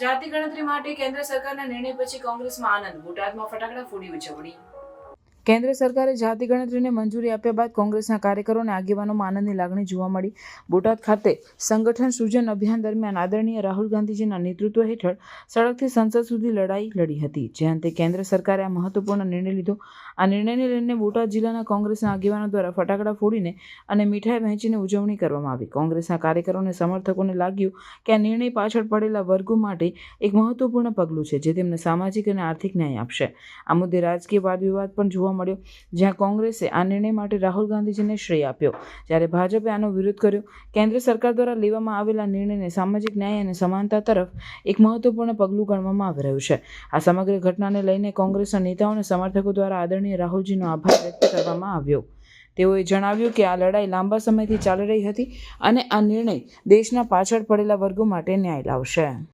જાતિ ગણતરી માટે કેન્દ્ર સરકારના નિર્ણય પછી કોંગ્રેસમાં આનંદ. બોટાદમાં ફટાકડા ફોડી ઉજવણી. કેન્દ્ર સરકારે જાતિ ગણતરીને મંજૂરી આપ્યા બાદ કોંગ્રેસના કાર્યકરો અને આગેવાનોમાં આનંદની લાગણી જોવા મળી. બોટાદ ખાતે સંગઠન સૃજન અભિયાન દરમિયાન આદરણીય રાહુલ ગાંધીજીના નેતૃત્વ હેઠળ સડકથી સંસદ સુધી લડાઈ લડી હતી. જે અંતે કેન્દ્ર સરકારે આ મહત્વપૂર્ણ નિર્ણય લીધો. આ નિર્ણયને લઈને બોટાદ જિલ્લાના કોંગ્રેસના આગેવાનો દ્વારા ફટાકડા ફોડીને અને મીઠાઈ વહેંચીને ઉજવણી કરવામાં આવી. કોંગ્રેસના કાર્યકરો અને સમર્થકોને લાગ્યું કે આ નિર્ણય પાછળ પડેલા વર્ગો માટે એક મહત્વપૂર્ણ પગલું છે, જે તેમને સામાજિક અને આર્થિક ન્યાય આપશે. આ મુદ્દે રાજકીય વાદ વિવાદ પણ જોવા મળ્યો, જ્યાં કોંગ્રેસે આ નિર્ણય માટે રાહુલ ગાંધીજીને શ્રેય આપ્યો. જ્યારે ભાજપે આનો વિરોધ કર્યો, કેન્દ્ર સરકાર દ્વારા લેવામાં આવેલા નિર્ણયને સામાજિક ન્યાય અને સમાનતા તરફ એક મહત્વપૂર્ણ પગલું ગણવામાં આવી રહ્યું છે. આ સમગ્ર ઘટનાને લઈને કોંગ્રેસના નેતાઓ અને સમર્થકો દ્વારા આદરણીય રાહુલજીનો આભાર વ્યક્ત કરવામાં આવ્યો. તેઓએ જણાવ્યું કે આ લડાઈ લાંબા સમયથી ચાલી રહી હતી અને આ નિર્ણય દેશના પાછળ પડેલા વર્ગો માટે ન્યાય લાવશે.